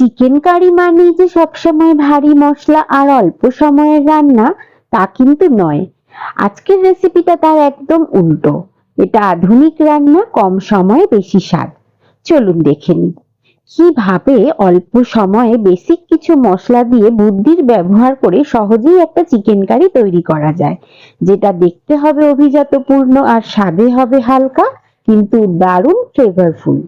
Chicken curry মানেই যে সবসময় ভারী মশলা আর অল্প সময়ের রান্না, তা কিন্তু নয়। আজকের রেসিপিটা তার একদম উল্টো। এটা আধুনিক রান্না, কম সময়ে বেশি স্বাদ। চলুন দেখে নিই। কীভাবে অল্প সময়ে বেসিক কিছু মশলা দিয়ে বুদ্ধির ব্যবহার করে সহজেই একটা চিকেন কারি তৈরি করা যায়? যেটা দেখতে হবে অভিজাতপূর্ণ আর স্বাদে হবে হালকা, কিন্তু দারুণ ফ্লেভারফুল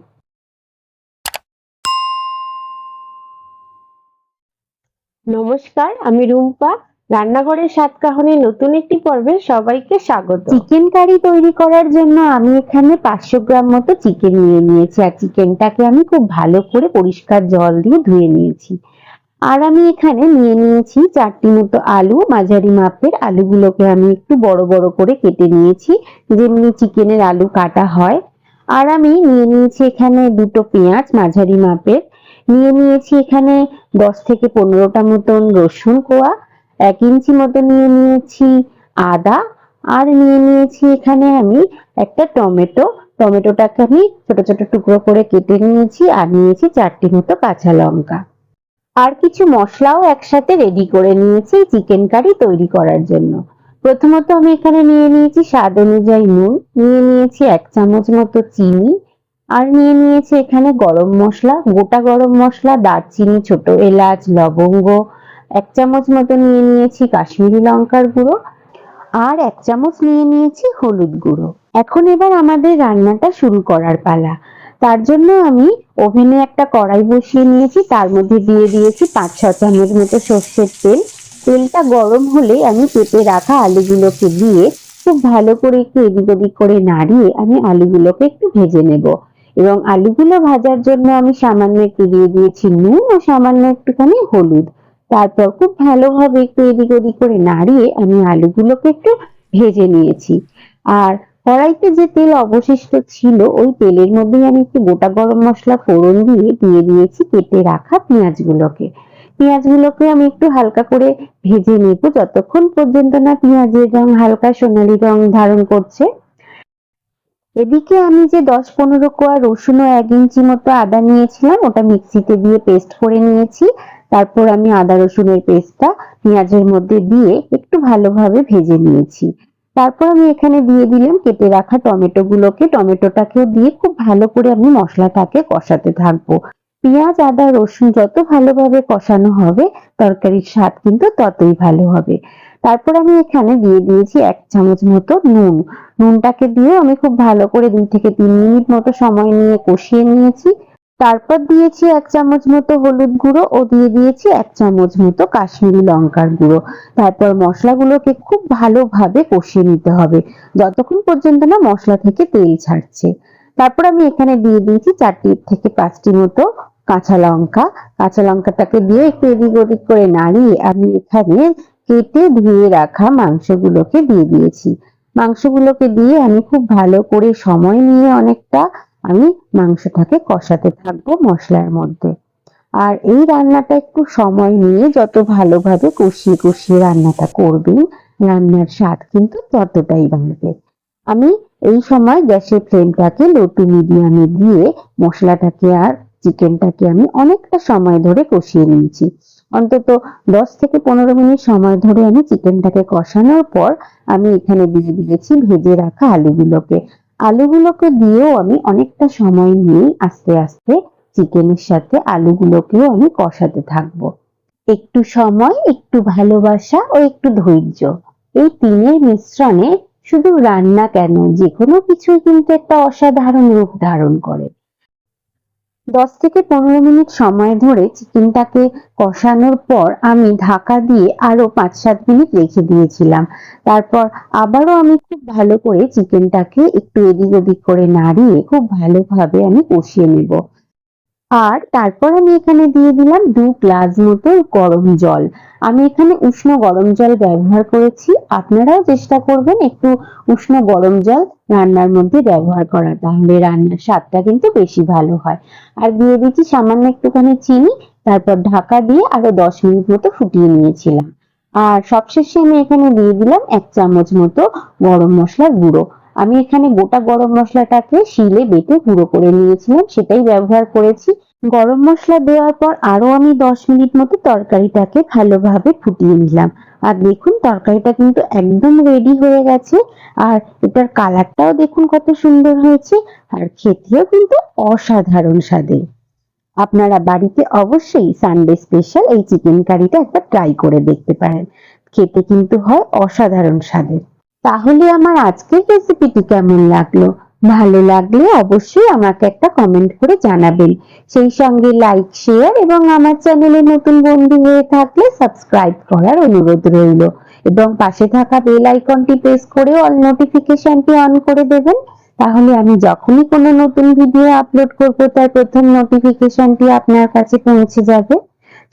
নমস্কার, আমি রুম্পা। রান্নাঘরের সাত সাতকাহনের নতুন একটি পর্বে সবাইকে স্বাগত। চিকেন কারি তৈরি করার জন্য আমি এখানে পাঁচশো গ্রাম মতো চিকেন নিয়ে নিয়েছি, আর চিকেনটাকে আমি খুব ভালো করে পরিষ্কার জল দিয়ে ধুয়ে নিয়েছি। আর আমি এখানে নিয়ে নিয়েছি চারটি মতো আলু, মাঝারি মাপের আলুগুলোকে আমি একটু বড় বড় করে কেটে নিয়েছি, যেমনি চিকেনের আলু কাটা হয়। আর আমি নিয়ে নিয়েছি এখানে দুটো পেঁয়াজ, মাঝারি মাপের। নিয়ে নিয়েছি এখানে দশ থেকে পনেরোটা মতন রসুন কোয়া, এক ইঞ্চি মতো নিয়ে নিয়েছি আদা, আর নিয়ে নিয়েছি এখানে আমি একটা টমেটো। টমেটোটাকে আমি ছোট ছোট টুকরো করে কেটে নিয়েছি আর নিয়েছি চারটি মতো কাঁচা লঙ্কা। আর কিছু মশলাও একসাথে রেডি করে নিয়েছি চিকেন কারি তৈরি করার জন্য। প্রথমত আমি এখানে নিয়ে নিয়েছি স্বাদ অনুযায়ী নুন, নিয়ে নিয়েছি এক চামচ মতো চিনি আর নিয়ে নিয়েছি এখানে গরম মশলা, গোটা গরম মশলা, দারচিনি, ছোট এলাচ, লবঙ্গ, এক চামচ মতো নিয়ে নিয়েছি কাশ্মীরি লঙ্কার গুঁড়ো আর এক চামচ নিয়ে নিয়েছি হলুদ গুঁড়ো। এখন এবার আমাদের রান্নাটা শুরু করার পালা। তার জন্য আমি ওভেনে একটা কড়াই বসিয়ে নিয়েছি, তার মধ্যে দিয়ে দিয়েছি পাঁচ ছ চামচ মতো সর্ষের তেল। তেলটা গরম হলে আমি কেটে রাখা আলুগুলোকে দিয়ে খুব ভালো করে একটু এদিক ওদিক করে নাড়িয়ে আমি আলুগুলোকে একটু ভেজে নেব। এবং আলুগুলো ভাজার জন্য আমি সামান্য একটু দিয়ে দিয়েছি নুন ও সামান্য একটুখানি হলুদ। তারপর খুব ভালোভাবে একটু এদিক ওদিক করে নাড়িয়ে আমি আলুগুলোকে একটু ভেজে নিয়েছি। আর কড়াইতে যে তেল অবশিষ্ট ছিল, ওই তেলের মধ্যেই আমি একটু গোটা গরম মশলা ফোড়ন দিয়ে দিয়ে দিয়েছি কেটে রাখা পেঁয়াজগুলোকে। পেঁয়াজগুলোকে আমি একটু হালকা করে ভেজে নেব, যতক্ষণ পর্যন্ত না পেঁয়াজের রং হালকা সোনালী রং ধারণ করছে। এদিকে আমি যে দশ পনেরো কোয়া রসুন ও এক ইঞ্চি মতো আদা নিয়েছিলাম, ওটা মিক্সিতে দিয়ে পেস্ট করে নিয়েছি। তারপর আমি আদা রসুনের পেস্টটা পেঁয়াজের মধ্যে দিয়ে একটু ভালোভাবে ভেজে নিয়েছি। তারপর আমি এখানে দিয়ে দিলাম কেটে রাখা টমেটো গুলোকে টমেটোটাকেও দিয়ে খুব ভালো করে আমি মশলাটাকে কষাতে থাকব। পেঁয়াজ, আদা, রসুন যত ভালোভাবে কষানো হবে, তরকারির স্বাদ কিন্তু ততই ভালো হবে। তারপর আমি এখানে দিয়ে দিয়েছি এক চামচ মতো নুন। নুনটাকে দিয়ে আমি খুব ভালো করে দুই থেকে তিন মিনিট মতো সময় নিয়ে কষিয়ে নিয়েছি। তারপর দিয়েছি এক চামচ মতো হলুদ গুঁড়ো ও দিয়ে দিয়েছি এক চামচ মতো কাশ্মীরি লঙ্কার গুঁড়ো। তারপর মশলাগুলোকে খুব ভালোভাবে কষিয়ে নিতে হবে। যতক্ষণ পর্যন্ত না মশলা থেকে তেল ছাড়ছে। তারপর আমি এখানে দিয়ে দিয়েছি চারটি থেকে পাঁচটি মতো কাঁচা লঙ্কা। কাঁচা লঙ্কাটাকে দিয়ে একটু এদিক ওদিক করে নাড়িয়ে আমি এখানে কেটে ধুয়ে রাখা মাংসগুলোকে দিয়ে দিয়েছি। মাংসগুলোকে দিয়ে আমি খুব ভালো করে সময় নিয়ে অনেকটা আমি মাংসটাকে কষাতে থাকব মশলার মধ্যে। আর এই রান্নাটা একটু সময় নিয়ে যত ভালোভাবে কষিয়ে কষিয়ে রান্নাটা করবেন, রান্নার স্বাদ কিন্তু ততটাই বাড়বে। আমি এই সময় গ্যাসের ফ্লেমটাকে লো টু মিডিয়ামে দিয়ে মশলাটাকে আর চিকেনটাকে আমি অনেকটা সময় ধরে কষিয়ে নিয়েছি। অন্তত দশ থেকে পনেরো মিনিট সময় ধরে আমি চিকেনটাকে কষানোর পর আমি এখানে দিয়ে দিয়েছি ভেজে রাখা আলুগুলোকে। আলুগুলোকে দিয়েও আমি অনেকটা সময় নিয়ে আস্তে আস্তে চিকেনের সাথে আলুগুলোকেও আমি কষাতে থাকব। একটু সময়, একটু ভালোবাসা ও একটু ধৈর্য। এই তিনের মিশ্রণে শুধু রান্না কেন, যে কোনো কিছুই কিন্তু একটা অসাধারণ রূপ ধারণ করে। দশ থেকে পনেরো মিনিট সময় ধরে চিকেনটাকে কষানোর পর আমি ঢাকা দিয়ে আরও পাঁচ সাত মিনিট রেখে দিয়েছিলাম। তারপর আবারও আমি খুব ভালো করে চিকেনটাকে একটু এদিক ওদিক করে নাড়িয়ে খুব ভালোভাবে আমি কষিয়ে নেব। আর তারপর আমি এখানে দিয়ে দিলাম দু গ্লাস মতো গরম জল। আমি এখানে উষ্ণ গরম জল ব্যবহার করেছি। আপনারাও চেষ্টা করবেন একটু উষ্ণ গরম জল রান্নার মধ্যে ব্যবহার করা তাহলে রান্নার স্বাদটা কিন্তু বেশি ভালো হয়। আর দিয়ে দিচ্ছি সামান্য একটুখানি চিনি, তারপর ঢাকা দিয়ে আরও দশ মিনিট মতো ফুটিয়ে নিয়েছিলাম। আর সবশেষে আমি এখানে দিয়ে দিলাম এক চামচ মতো গরম মশলার গুঁড়ো। আমি এখানে গোটা গরম মশলাটাকে শিলে বেটে গুঁড়ো করে নিয়েছিলাম, সেটাই ব্যবহার করেছি। গরম মশলা দেওয়ার পর আরও আমি দশ মিনিট মতো তরকারিটাকে ভালোভাবে ফুটিয়ে নিলাম। আর দেখুন, তরকারিটা কিন্তু একদম রেডি হয়ে গেছে। আর এটার কালারটাও দেখুন কত সুন্দর হয়েছে। আর খেতেও কিন্তু অসাধারণ স্বাদের আপনারা বাড়িতে অবশ্যই সানডে স্পেশাল এই চিকেন কারিটা একবার ট্রাই করে দেখতে পারেন। খেতে কিন্তু হয় অসাধারণ স্বাদের। তাহলে আমার আজকের রেসিপিটি কেমন লাগল? ভালো লাগলে অবশ্যই আমাকে একটা কমেন্ট করে জানাবেন। সেই সঙ্গে লাইক শেয়ার এবং আমার চ্যানেলে নতুন বন্ধু হয়ে থাকলে সাবস্ক্রাইব করার অনুরোধ রইল। এবং পাশে থাকা বেল আইকনটি প্রেস করে অল নোটিফিকেশনটি অন করে দেবেন। তাহলে আমি যখনই কোনো নতুন ভিডিও আপলোড করব, তার প্রথম নোটিফিকেশনটি আপনার কাছে পৌঁছে যাবে।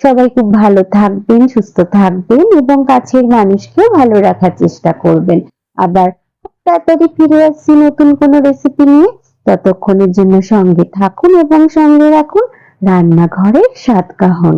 সবাই খুব ভালো থাকবেন, সুস্থ থাকবেন এবং কাছের মানুষকেও ভালো রাখার চেষ্টা করবেন। আবার তাড়াতাড়ি ফিরে আসছি নতুন কোনো রেসিপি নিয়ে। ততক্ষণের জন্য সঙ্গে থাকুন এবং সঙ্গে রাখুন রান্নাঘরের স্বাদ কাহন